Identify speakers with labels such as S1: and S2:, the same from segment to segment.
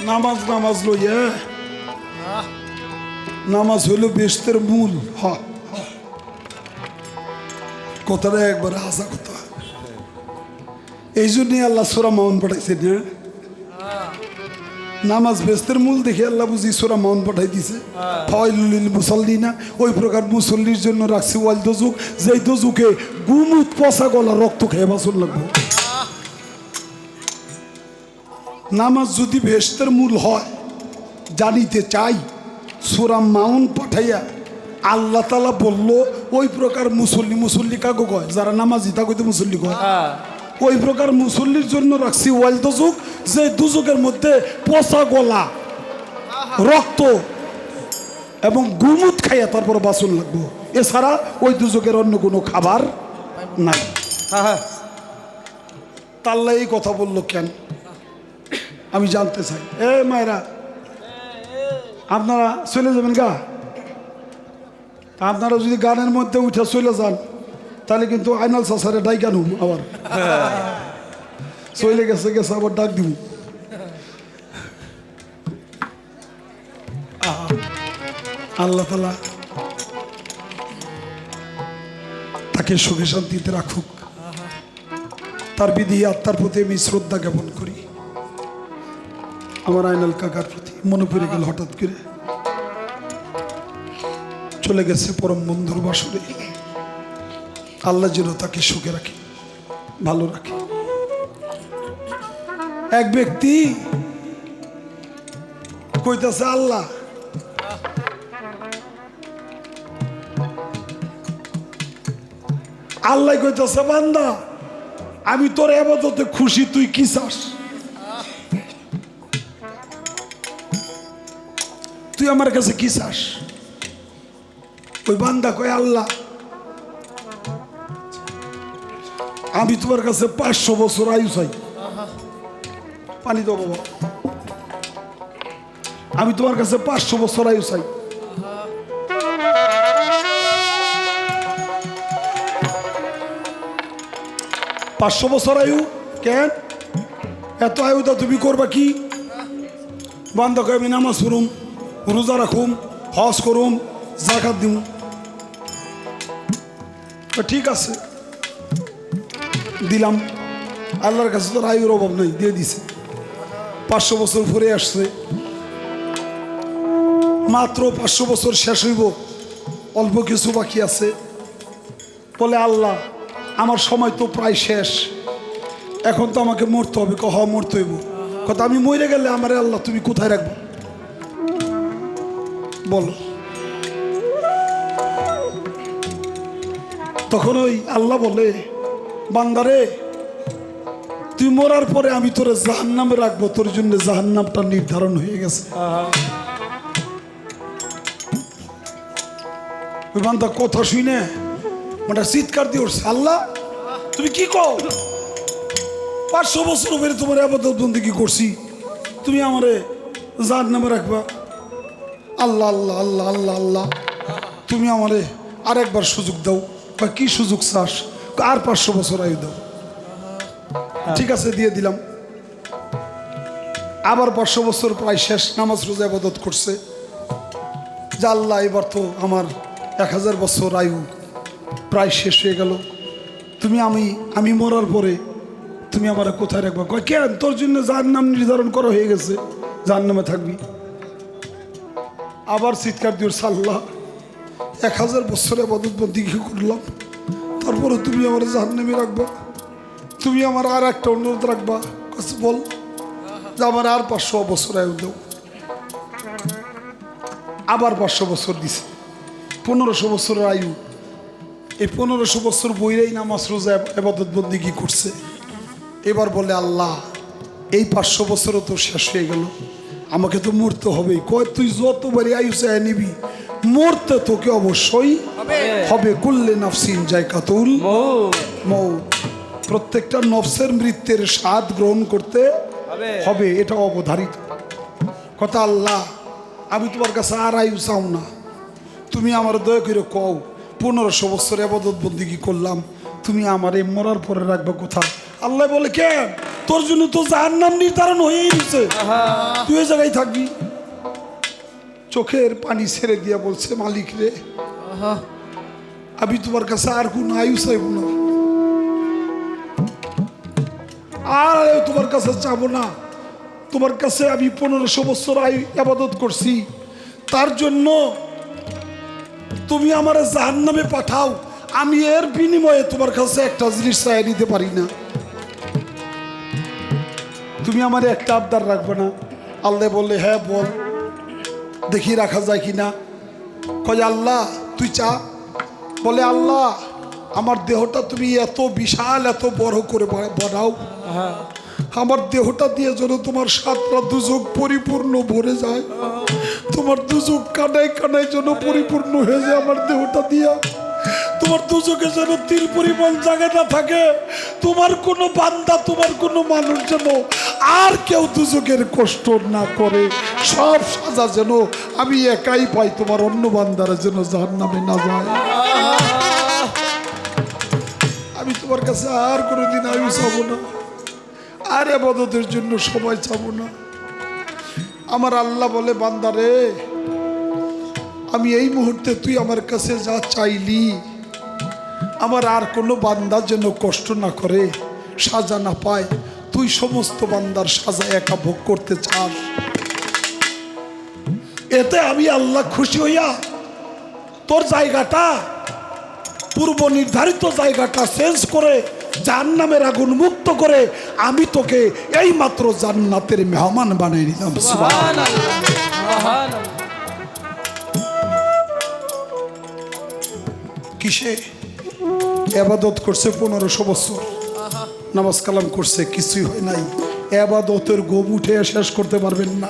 S1: নামাজ নামাজ লইয়া নামাজ হইল বেস্তের মূল, হ। কথাটা একবার হাসা কথা। এই জন্যই আল্লাহ সোরা মাউন পাঠাইছে না নামাজ বেস্তের মূল দেখে আল্লাহ বুঝি সোরা মাউন পাঠাই দিছে। ফয়লুল মুসল্লি না ওই প্রকার মুসল্লির জন্য রাখছি ওয়াল দজুক যেই দজুকে গুমুত পচা গলা রক্ত খেয়ে বাসন লাগবে। নামাজ যদি ভেস্তের মূল হয় জানিতে চাই সুরা মাউন পাঠাইয়া আল্লাহ তালা বলল ওই প্রকার মুসল্লি মুসল্লি কাকু কয়? যারা নামাজি তাকে মুসল্লি কয়। ওই প্রকার মুসল্লির জন্য রাখছি ওয়াল দুজুক যে দুজুকের মধ্যে পচা গলা রক্ত এবং গুমুত খাইয়া তারপর বাসন লাগবো। এছাড়া ওই দুজকের অন্য কোনো খাবার নাই।
S2: হ্যাঁ হ্যাঁ।
S1: তাল্লা এই কথা বলল কেন? আমি জানতে চাই। এ মায়েরা, আপনারা চলে যাবেন গা? আপনারা যদি গানের মধ্যে উঠে চলে যান, তাহলে কিন্তু আইনাল সাসারে ডাই গানুম আবার। চলে গেছে গেছে, আবার ডাক দিব আল্লাহ তালা তাকে সুখে শান্তিতে রাখুক। তার বিধি আত্মার প্রতি আমি শ্রদ্ধা জ্ঞাপন করি। আমার আইনাল কাকার প্রতি মনে পড়ে গেল হঠাৎ করে। চলে গেছে পরম বন্ধুর বাসরে। আল্লাহ যেন তাকে সুখে রাখে, ভালো রাখে। এক ব্যক্তি কইতাছে, আল্লাহ আল্লাহ কইতাছে, বান্দা, আমি তোর আবাদতে খুশি, তুই কি চাস? তুই আমার কাছে কি চাস? ওই বান্দা কয়, আল্লাহ, আমি তোমার কাছে পাঁচশো বছর আয়ু চাই। পানি দাও বাবা। আমি তোমার কাছে পাঁচশো বছর আয়ু চাই। পাঁচশো বছর আয়ু? কেন? এত আয়ুটা তুমি করবা কি? বান্ধব আমি নামাজ পড়ুম। রোজা রাখুম হজ করুম জাকাত তো ঠিক আছে। দিলাম। আল্লাহর কাছে তোর আয়ুর অভাব নেই, দিয়ে দিছে। পাঁচশো বছর পরে আসছে। মাত্র পাঁচশো বছর শেষ হইব, অল্প কিছু বাকি আছে। বলে, আল্লাহ, আমার সময় তো প্রায় শেষ। এখন তো আমাকে মরতে হবে, কহ মরতে হইব। কথা, আমি মরে গেলে আমার আল্লাহ তুমি কোথায় রাখব? বলো। তখন ওই আল্লাহ বলে, বান্দারে, তুই মরার পরে আমি তোরে জাহান্নামে রাখব। তোর জন্য জাহান্নামটা নির্ধারণ হয়ে গেছে। বান্দা কথা শুনে মানে চিৎকার দিয়ে উঠছে, আল্লাহ, তুমি কি কও? পাঁচশো বছর ধরে তোমার আবাদত বন্দি কি করছি? তুমি আমারে যার নামে রাখবা? আল্লাহ আল্লাহ আল্লাহ আল্লাহ আল্লাহ। তুমি আমারে আরেকবার সুযোগ দাও। বা কি সুযোগ চাস? আর পাঁচশো বছর আয়ু দাও। ঠিক আছে, দিয়ে দিলাম। আবার পাঁচশো বছর প্রায় শেষ, নামাজ, রোজা আবাদত করছে। যে আল্লাহ, এবার তো আমার এক হাজার বছর আয়ু প্রায় শেষ হয়ে গেল। তুমি, আমি আমি মরার পরে তুমি আমার কোথায় রাখবা? কেন? তোর জন্য যার নাম নির্ধারণ করা হয়ে গেছে। যার নামে থাকবি। আবার চিৎকার দিও, সাল্লাহ। এক হাজার বছরে বদতবন্দি কি করলাম। তারপরে তুমি আমার জাহান নামে রাখবা। তুমি আমার আর একটা অনুরোধ রাখবা। কাছে বল যে আমার আর পাঁচশো বছর আয়ু দাও। আবার পাঁচশো বছর দিছে। পনেরোশো বছরের আয়ু। এই পনেরোশো বছর বইরাই নামাজ, রোজা এবাদত বন্দি কি করছে। এবার বলে, আল্লাহ, এই পাঁচশো বছরও তো শেষ হয়ে গেল। আমাকে তো মরতে হবে কয় তুই যতবারই আয়ু চায় নিবি মরতে তোকে অবশ্যই হবে। কুল্লে নাফসিন যায় কাতুল মৌ প্রত্যেকটা নফসের মৃত্যুর স্বাদ গ্রহণ করতে
S2: হবে।
S1: হবে এটা অবধারিত। কথা আল্লাহ আমি তোমার কাছে আর আয়ু চাও না। তুমি আমার দয়া করে কও পনেরোশো বছর আবাদত বন্দিগি করলাম। তুমি আমার এই মরার পরে রাখবে কোথাও আল্লাহ বলে কেন? তোর জন্য তো যার নাম নির্ধারণ হয়েই গেছে তুই ওই জায়গায় থাকবি। চোখের পানি ছেড়ে দিয়া বলছে মালিক রে আমি তোমার কাছে আর কোন আয়ু চাইব না। আর তোমার কাছে চাবো না। তোমার কাছে আমি পনেরোশো বছর আয়ু আবাদত করছি। তার জন্য তুমি আমার জাহান নামে পাঠাও। আমি এর বিনিময়ে তোমার কাছে একটা জিনিস চাই নিতে পারি না। তুমি আমার একটা আবদার রাখবে না। আল্লাহ বললে হ্যাঁ বল। দেখি রাখা যায় কি না কয়, আল্লাহ, তুই চা। বলে, আল্লাহ, আমার দেহটা তুমি এত বিশাল, এত বড় করে বানাও। আমার দেহটা দিয়ে যেন তোমার সাতটা দুযোগ পরিপূর্ণ ভরে যায়। তোমার দুযোগ কানায় কানায় যেন পরিপূর্ণ হয়ে যায় আমার দেহটা দিয়া। তোমার দুযোগে যেন তিল পরিমাণ জায়গা না থাকে। তোমার কোনো বান্দা, তোমার কোনো মানুষ যেন আর কেউ দুযোগের কষ্ট না করে। সব সাজা যেন আমি একাই পাই, তোমার অন্য বান্দারা যেন যার নামে না যায়। আমি তোমার কাছে আর কোনোদিন আমি চাবো না, আর আবাদতের জন্য সবাই চাবো না। আমার আল্লাহ বলে বান্দারে আমি এই মুহূর্তে তুই আমার কাছে যা চাইলি আমার আর কোনো বান্দার যেন কষ্ট না করে সাজা না পায়। তুই সমস্ত বান্দার সাজা একা ভোগ করতে চাস। এতে আমি আল্লাহ খুশি হইয়া তোর জায়গাটা পূর্ব নির্ধারিত জায়গাটা চেঞ্জ করে জান্নামের আগুন মুক্ত করে আমি তোকে এই মাত্র জান্নাতের মেহমান বানিয়ে নিলাম কিসে? এবাদত করছে পনেরোশো বছর। নামাজ কালাম করছে, কিছুই হয় নাই। এবাদতের গোব উঠে শেষ করতে পারবেন না।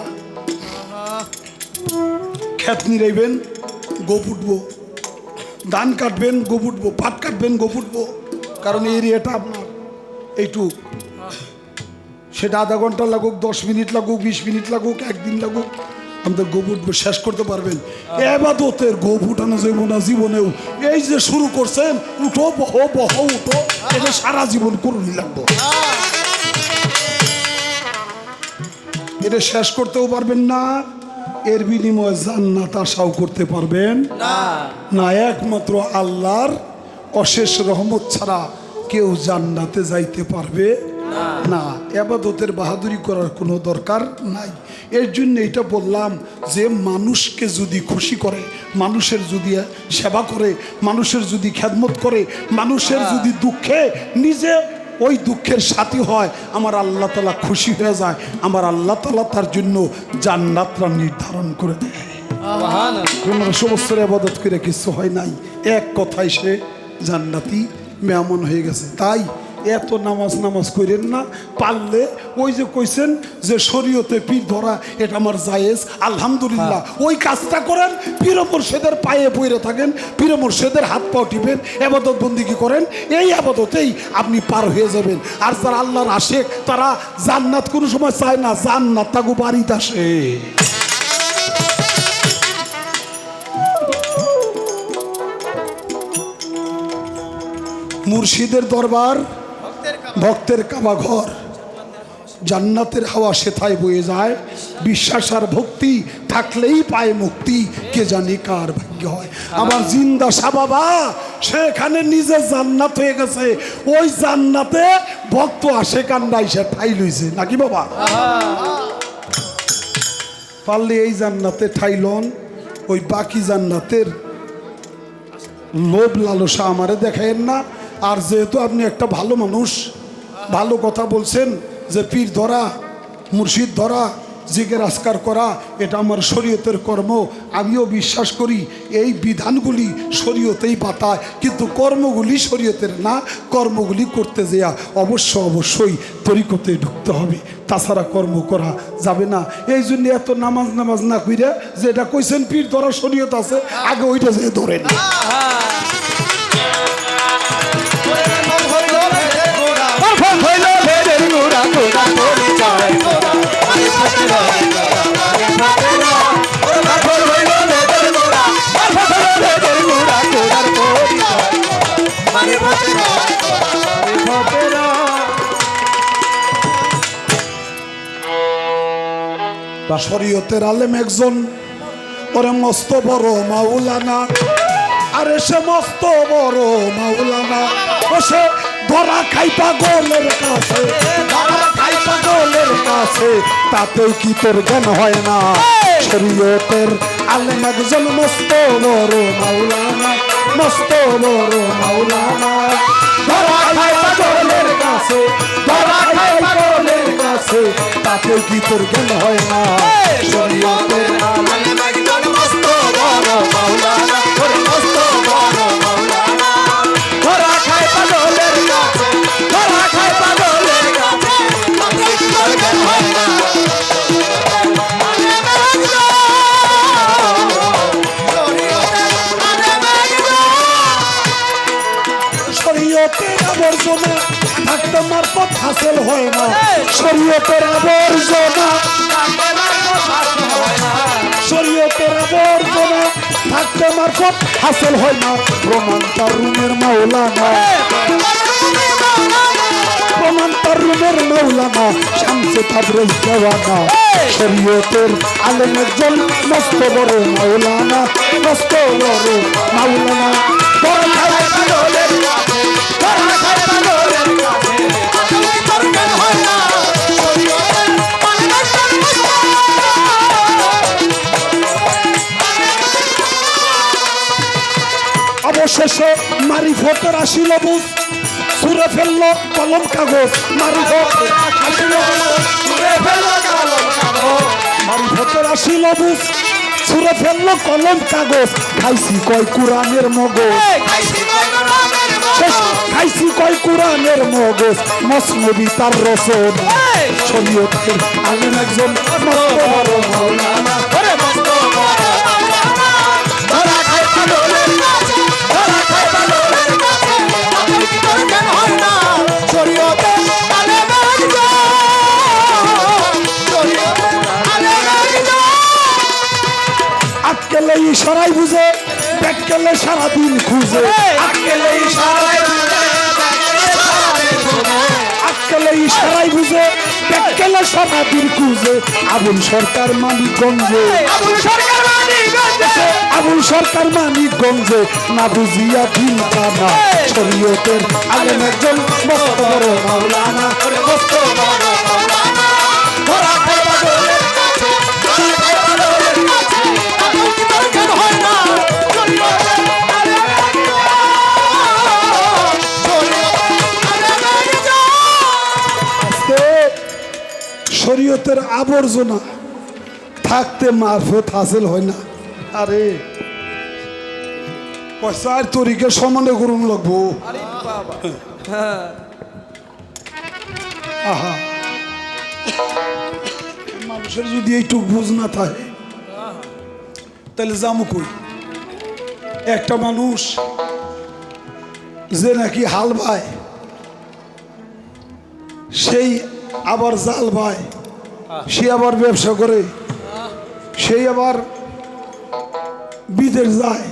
S1: খ্যাত নিরাইবেন গোপ উঠবো। ধান কাটবেন, গোপ উঠবো। পাট কাটবেন, গোপ উঠবো। কারণ এরিয়াটা আপনার এইটুক। সেটা আধা ঘণ্টা লাগুক, দশ মিনিট লাগুক, বিশ মিনিট লাগুক, একদিন লাগুক। আমাদের উঠবো শেষ করতে পারবেন। এবাদতের গোপ উঠানো যাইব না জীবনেও। এই যে শুরু করছেন উঠো বহ বহ উঠো এটা সারা জীবন করুনি লাগবো। এটা শেষ করতেও পারবেন না এর বিনিময়ে জান্নাত আশাও করতে পারবেন। না। একমাত্র আল্লাহর অশেষ রহমত ছাড়া কেউ জান্নাতে যাইতে পারবে। না এবাদতের বাহাদুরি করার কোনো দরকার নাই। এর জন্য এটা বললাম যে মানুষকে যদি খুশি করে মানুষের যদি সেবা করে মানুষের যদি খেদমত করে মানুষের যদি দুঃখে নিজে ওই দুঃখের সাথী হয় আমার আল্লাহ তালা খুশি হয়ে যায়। আমার আল্লাহ তালা তার জন্য জান্নাতরা নির্ধারণ করে দেয়। বছর আবাদত করে কিছু হয় নাই। এক কথায় সে জান্নাতি মেহমান হয়ে গেছে। তাই এত নামাজ নামাজ করেন না পারলে ওই যে কইছেন যে শরীয়তে পীর ধরা এটা আমার জায়েজ। আলহামদুলিল্লাহ। ওই কাজটা করেন পীর মোর্শেদের পায়ে পইরে থাকেন পীর মোর্শেদের হাত পাও টিপেন এবাদত বন্দিকে করেন? এই আবাদতেই আপনি পার হয়ে যাবেন। আর যারা আল্লাহর আশেক তারা জান্নাত কোনো সময় চায় না জান্নাত তাগো বাড়িতে আসে। মুর্শিদের দরবার ভক্তের কাবা ঘর। জান্নাতের হাওয়া সেথায় বয়ে যায়। বিশ্বাস আর ভক্তি থাকলেই পায় মুক্তি। কে জানি কার ভাগ্য হয়। আমার জিন্দা শাহ বাবা সেখানে নিজে জান্নাত হয়ে গেছে। ওই জান্নাতে ভক্ত আসে কান্নাই সে ঠাই লইছে। নাকি বাবা? পারলে এই জান্নাতে ঠাই লন, ওই বাকি জান্নাতের লোভ লালসা আমারে দেখায়েন না। আর যেহেতু আপনি একটা ভালো মানুষ ভালো কথা বলছেন যে পীর ধরা, মুর্শিদ ধরা, জিগের আস্কার করা, এটা আমার শরীয়তের কর্ম। আমিও বিশ্বাস করি এই বিধানগুলি শরীয়তেই পাতায় কিন্তু কর্মগুলি শরীয়তের না, কর্মগুলি করতে যেয়া অবশ্য অবশ্যই তরিকতে ঢুকতে হবে। তাছাড়া কর্ম করা যাবে না। এই জন্য এত নামাজ নামাজ না কইরা যেটা কইছেন পীর ধরা শরীয়ত আছে, আগে ওইটা যে ধরেন। শরীয়তের আলেম একজন। ওরে মস্ত বড় মাওলানা। আরে সে মস্ত বড় মাওলানা। ও সে ধরা খাই পাগলের কাছে, ধরা খাই পাগলের কাছে। তাতেও কি তোর জ্ঞান হয় না? শরীয়তের আলেম একজন মস্ত বড় মাওলানা, মস্ত বড় মাওলানা। ধরা খাই পাগলের কাছে, ধরা খাই পাগলের কাছে তাতে কি তোর জ্ঞান হয় না। শরীয়তের মস্ত বড় মাওলানা মারফত হাসিল হয় না। শরীয়তের আবর্জনা শরীয়তের আবর্জনা থাকতে মারফত হাসিল হয় না। প্রমাণ তার রুমের মাওলানা। প্রমাণ তার রুমের মাওলানা শামসে তাবরেজ দেওয়ানা শরীয়তের আলেম একজন মস্ত বড় মাওলানা মস্ত বড় মাওলানা। ফোটের আসিল বুঝ সুরে ফেলল কলম কাগজ মারি। মারি ফোটের আসিল বুঝ সুরে ফেলল কলম কাগজ খাইছি কয় কুরানের মগজ। খাইছি কয় কুরানের মগজ। মসনবী তার রসদ। শরীয়তের আলেম একজন সারাদিন খুঁজে। বুঝে। ব্যাককেলে সারাদিন খুঁজে। আবুল সরকার মানিকগঞ্জে। আবুল সরকার মানিকগঞ্জে। আবুল সরকার মানিকগঞ্জে। না বুঝিয়া দিন কানা শরীয়তের আলেম একজন মস্ত বড় মাওলানা। মস্ত বড় শরীয়তের আবর্জনা থাকতে মারফত হাসিল হয় না। আরে চার তরিকে সমানে করুন লাগবো। আহা। মানুষের যদি একটু বুঝ না থাকে তাহলে যামু কই? একটা মানুষ যে নাকি হাল ভাই সেই আবার জাল ভাই সে আবার ব্যবসা করে সেই আবার বিদেশ যায়।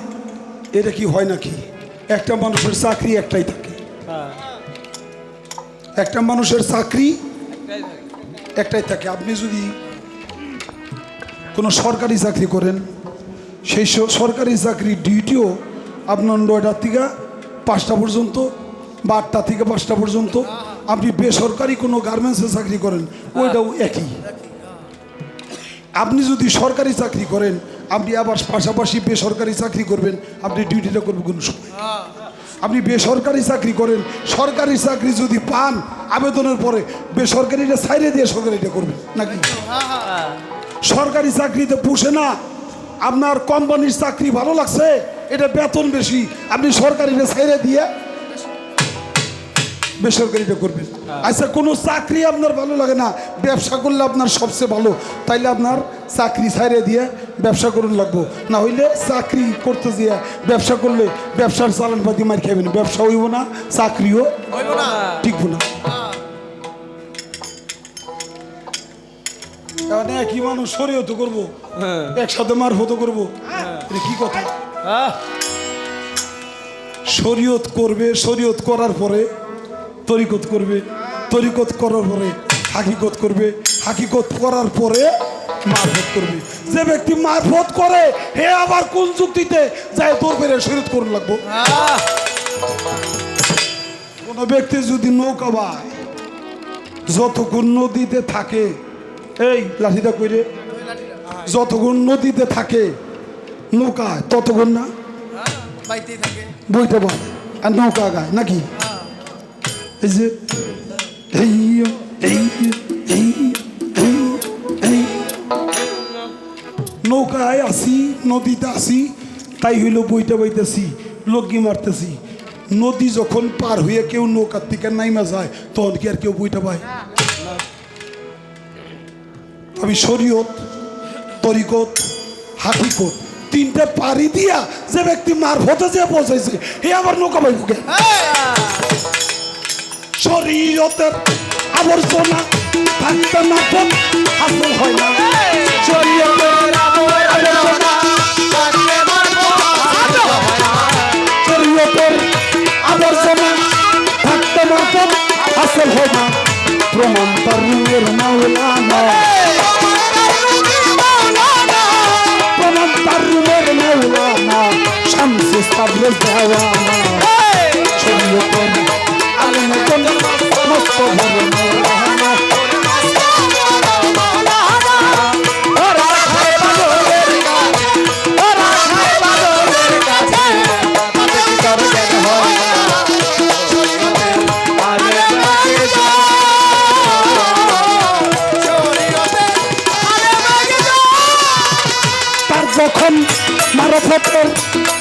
S1: এটা কি হয় নাকি? একটা মানুষের চাকরি একটাই থাকে। একটা মানুষের চাকরি একটাই থাকে। আপনি যদি কোনো সরকারি চাকরি করেন, সেই সরকারি চাকরি ডিউটিও আপনার নয়টার থেকে পাঁচটা পর্যন্ত বা আটটা থেকে পাঁচটা পর্যন্ত আপনি বেসরকারি কোনো গার্মেন্টসে চাকরি করেন, ওইটাও একই। আপনি যদি সরকারি চাকরি করেন, আপনি আবার পাশাপাশি বেসরকারি চাকরি করবেন, আপনি ডিউটিটা করবেন কোনো সময়। আপনি বেসরকারি চাকরি করেন, সরকারি চাকরি যদি পান, আবেদনের পরে বেসরকারিটা সাইডে দিয়ে সরকারিটা করবেন, নাকি? সরকারি চাকরিতে পুষে না, আপনার কোম্পানির চাকরি ভালো লাগছে, এটা বেতন বেশি, আপনি সরকারিটা সাইডে দিয়ে বেসরকারিটা করবেন আচ্ছা কোনো চাকরি আপনার ভালো লাগে না? ব্যবসা করলে আপনার সবচেয়ে ভালো। তাইলে আপনার চাকরি ছাইড়ে দিয়ে ব্যবসা করুন লাগবো। না হইলে চাকরি করতে দিয়ে ব্যবসা করলে ব্যবসার চালান পাতি মার খাবেন ব্যবসা হইব না চাকরিও টিকবো না। একই মানুষ শরীয়ত করব। একসাথে মারফত করব। কি কথা? শরীয়ত করবে শরীয়ত করার পরে তরিকত করবে তরিকত করার পরে হাকিকত করবে হাকিকত করার পরে মারফত করবে। যে ব্যক্তি মারফত করে হে আবার কোন যুক্তিতে যায় তোর বেড়ে শরীর করুন লাগবো। কোনো ব্যক্তি যদি নৌকা বায় যতক্ষণ নদীতে থাকে এই লাঠিটা কইরে যতক্ষণ নদীতে থাকে নৌকায় ততক্ষণ না? বইতে বল আর নৌকা গায় নাকি? এই এই এই নৌকায় আসি নদীতে আসি তাই হইল বইতে বইতেছি লগি মারতেছি নদী যখন পার হয়ে কেউ নৌকার থেকে নাইমা যায় তখন কি আর কেউ বইটা পায় আমি শরীয়ত তরিকত হাকিকত তিনটে পারি দিয়া যে ব্যক্তি মারফতে যে পৌঁছাইছে হে আবার নৌকা পাইব শরীয়তের আবর্জনা থাকতে না পথ হাসিল হয় না। শরীয়তের আবর্জনা শরীয়তের আবর্জনা থাকতে না পথ হাসিল হয় না। প্রমাণ তার মাওলানা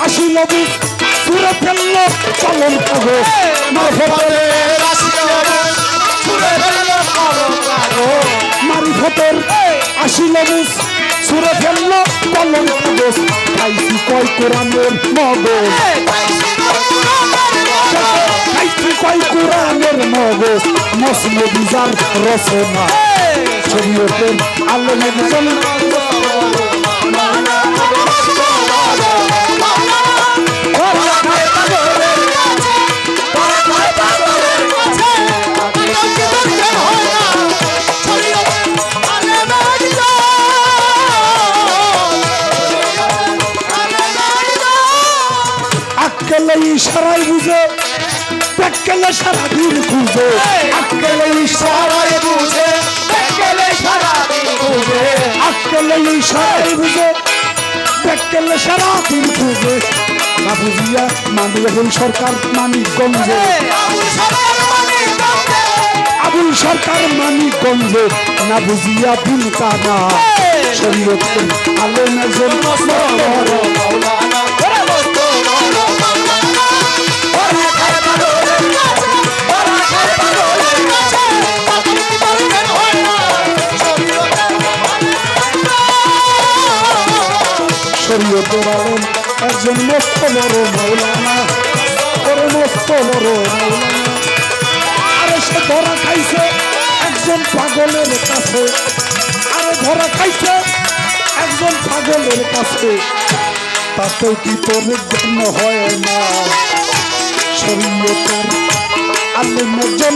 S1: আসিল সুরে ফেলল, চলন পাগো মারফতের মারফতের আসিল সুরে ফেলল, চলন পাগো খাইছি কয় কোরআনের মগজ। খাইছি কয় কোরআনের মগজ। মসলে বিজার রসনা শরীয়তের আলমের পেক্কেলে সারা দিন খুঁজে আক্কেলে ইশারায় বুঝে পেক্কেলে সারা দিন খুঁজে। আক্কেলে ইশারায় বুঝে পেক্কেলে সারা দিন খুঁজে। না বুঝিয়া মানি সরকার মানিকগঞ্জে। আবুল সরকার মানিকগঞ্জে না বুঝিয়া দিন কানা শরীয়তের আলেম একজন একজন মস্ত বড় একজন পাগলের কাছে। আরে ধরা খাইছে একজন পাগলের কাছে। তাতে কি তোর জন্য হয় না? শরীয়তের আলেম একজন